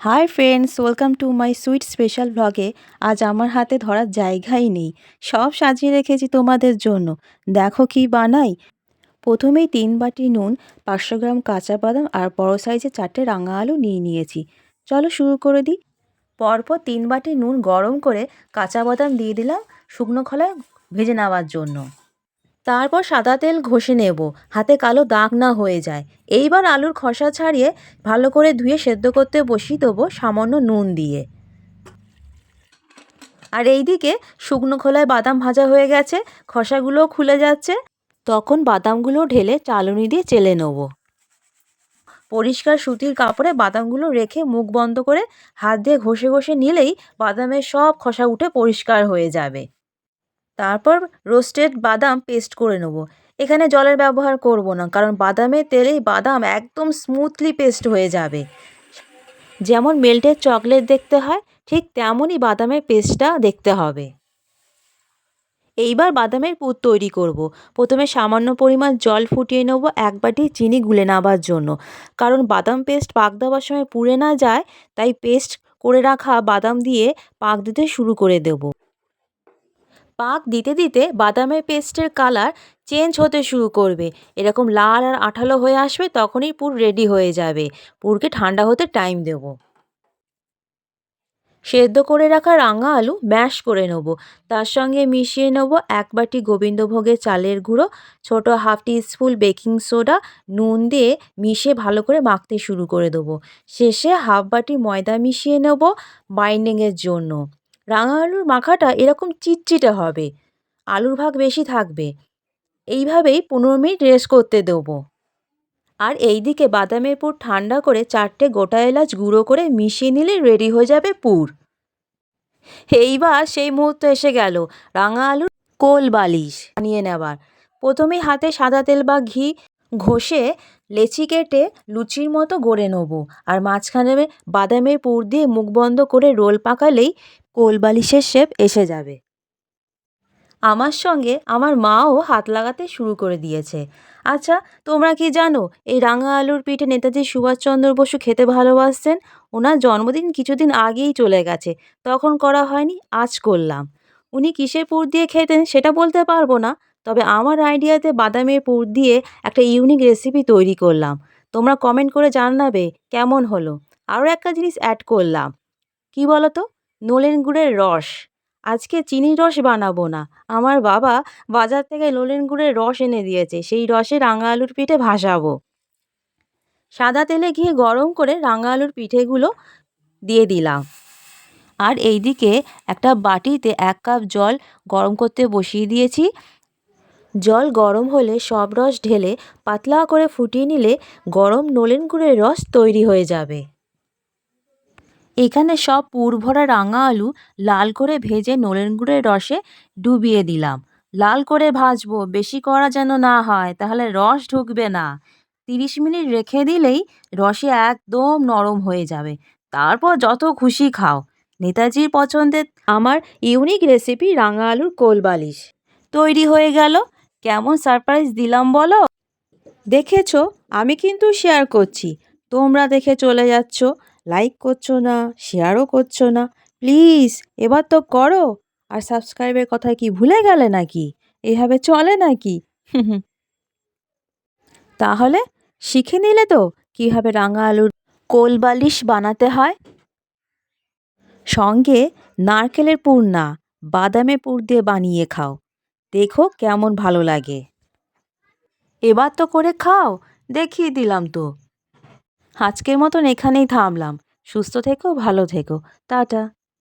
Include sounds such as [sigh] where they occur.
Hi friends welcome to my sweet special ব্লগে আজ আমার হাতে ধরার জায়গাই নেই। সব সাজিয়ে রেখেছি তোমাদের জন্য। দেখো কি বানাই। প্রথমেই তিন বাটি নুন, পাঁচশো গ্রাম কাঁচা বাদাম আর বড় সাইজের চারটে রাঙা আলু নিয়ে নিয়েছি। চলো শুরু করে দিই। পরপর তিন বাটি নুন গরম করে কাঁচা বাদাম দিয়ে দিলাম শুকনো খোলায় ভেজে নেওয়ার জন্য। তারপর সাদা তেল ঘষে নেব, হাতে কালো দাগ না হয়ে যায়। এইবার আলুর খসা ছাড়িয়ে ভালো করে ধুয়ে সেদ্ধ করতে বসিয়ে দেবো সামান্য নুন দিয়ে। আর এইদিকে শুকনো খোলায় বাদাম ভাজা হয়ে গেছে, খসাগুলোও খুলে যাচ্ছে। তখন বাদামগুলো ঢেলে চালুনি দিয়ে চেলে নেব। পরিষ্কার সুতির কাপড়ে বাদামগুলো রেখে মুখ বন্ধ করে হাত দিয়ে ঘষে ঘষে নিলেই বাদামের সব খসা উঠে পরিষ্কার হয়ে যাবে। তারপর রোস্টেড বাদাম পেস্ট করে নেব। এখানে জলের ব্যবহার করব না, কারণ বাদামের তেলেই বাদাম একদম স্মুথলি পেস্ট হয়ে যাবে। যেমন মেল্টেড চকলেট দেখতে হয়, ঠিক তেমনই বাদামের পেস্টটা দেখতে হবে। এইবার বাদামের পুর তৈরি করব। প্রথমে সামান্য পরিমাণ জল ফুটিয়ে নেব এক বাটি চিনি গুলে নেবার জন্য। কারণ বাদাম পেস্ট পাক দেওয়ার সময় পুড়ে না যায়, তাই পেস্ট করে রাখা বাদাম দিয়ে পাক দিতে শুরু করে দেব। পাক দিতে দিতে বাদামের পেস্টের কালার চেঞ্জ হতে শুরু করবে। এরকম লাল আর আঠালো হয়ে আসবে, তখনই পুর রেডি হয়ে যাবে। পুরকে ঠান্ডা হতে টাইম দেব। সেদ্ধ করে রাখা রাঙা আলু ম্যাশ করে নেব। তার সঙ্গে মিশিয়ে নেব এক বাটি গোবিন্দভোগের চালের গুঁড়ো, ছোট হাফ স্পুন বেকিং সোডা, নুন দিয়ে মিশিয়ে ভালো করে মাখতে শুরু করে দেবো। শেষে হাফ বাটি ময়দা মিশিয়ে নেব বাইন্ডিংয়ের জন্য। রাঙা আলুর মাখাটা এরকম চিটচিটে হবে। আলুর ভাগ বেশি থাকবে। এইভাবেই পনেরো মিনিট রেস্ট করতে দেবো। আর এই দিকে বাদামের পুর ঠান্ডা করে চারটে গোটা এলাচ গুঁড়ো করে মিশিয়ে নিলে রেডি হয়ে যাবে পুর। এইবার সেই মুহূর্ত এসে গেল, রাঙা আলুর কোল বালিশ বানিয়ে নেবার। প্রথমেই হাতে সাদা তেল বা ঘি ঘষে লেচি কেটে লুচির মতো গড়ে নেব। আর মাঝখানে বাদামের পুর দিয়ে মুখ বন্ধ করে রোল পাকালেই কোল বালিশের শেপ এসে যাবে। আমার সঙ্গে আমার মাও হাত লাগাতে শুরু করে দিয়েছে। আচ্ছা তোমরা কি জানো, এই রাঙা আলুর পিঠে নেতাজি সুভাষচন্দ্র বসু খেতে ভালোবাসতেন? ওনার জন্মদিন কিছুদিন আগেই চলে গেছে, তখন করা হয়নি, আজ করলাম। উনি কিসের পুর দিয়ে খেতেন সেটা বলতে পারব না, তবে আমার আইডিয়াতে বাদামের পুর দিয়ে একটা ইউনিক রেসিপি তৈরি করলাম। তোমরা কমেন্ট করে জানাবে, কেমন হলো? আরও একটা জিনিস অ্যাড করলাম। কি বলো তো নলেন গুড়ের রস। আজকে চিনির রস বানাবো না। আমার বাবা বাজার থেকে নলেন গুড়ের রস এনে দিয়েছে। সেই রসে রাঙা আলুর পিঠে ভাসাবো। সাদা তেলে ঘিয়ে গরম করে রাঙা আলুর পিঠেগুলো দিয়ে দিলাম। আর এইদিকে একটা বাটিতে এক কাপ জল গরম করতে বসিয়ে দিয়েছি। জল গরম হলে সব রস ঢেলে পাতলা করে ফুটিয়ে নিলে গরম নলেন গুড়ের রস তৈরি হয়ে যাবে। এখানে সব পুর ভরা রাঙা আলু লাল করে ভেজে নলেন গুড়ের রসে ডুবিয়ে দিলাম। লাল করে ভাজবো, বেশি করা যেন না হয়, তাহলে রস ঢুকবে না। তিরিশ মিনিট রেখে দিলেই রসে একদম নরম হয়ে যাবে। তারপর যত খুশি খাও। নেতাজির পছন্দের আমার ইউনিক রেসিপি রাঙা আলুর কোল বালিশ। তৈরি হয়ে গেল। কেমন সারপ্রাইজ দিলাম বলো? দেখেছ? আমি কিন্তু শেয়ার করছি। তোমরা দেখে চলে যাচ্ছ। লাইক করছ না শেয়ারও করছ না প্লিজ এবার তো করো। আর সাবস্ক্রাইবের কথা কি ভুলে গেলে নাকি? এভাবে চলে নাকি? [laughs] তাহলে শিখে নিলে তো কীভাবে রাঙা আলুর কোল বালিশ বানাতে হয়? সঙ্গে নারকেলের পুর না, বাদামে পুর দিয়ে বানিয়ে খাও। দেখো কেমন ভালো লাগে। এবার তো করে খাও, দেখিয়ে দিলাম তো। আজকের মতন এখানেই থামলাম। সুস্থ থেকো ভালো থেকো। টাটা।